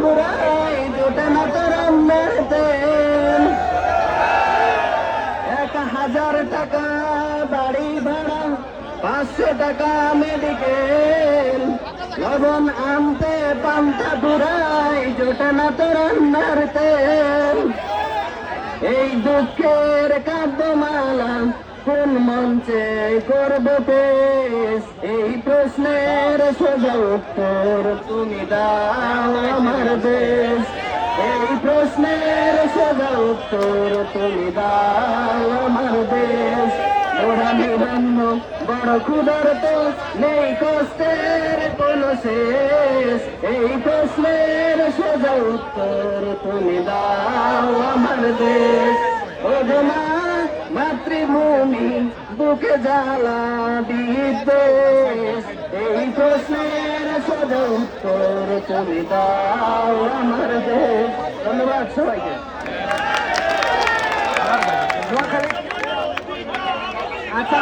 ফুরায় জোটে তেল। এক হাজার টাকা বাড়ি ভাড়া, পাঁচশো টাকা মেডিকেল লবণ আনতে পান্তা ঘুরায় জোটে না অন্যের তেল। এই দুঃখের কাব্যমা মঞ্চে করব পেশ। এই প্রশ্নের সোজা উত্তর তুমি দাও আমার দেশ। এই প্রশ্নের সোজা উত্তর তুমি দাও আমার দেশ। ওরা নিবন্ধ বড় ক্ষুদার তো নেই কষ্টের কোন শেষ। এই প্রশ্নের সোজা উত্তর তুমি দাও আমার দেশ। ও গো মা মাতৃভূমি বুকে জ্বালা দিতে। এই প্রশ্নের সদ উত্তর তুমি দাও আমার দেশ। ধন্যবাদ সবাইকে। আচ্ছা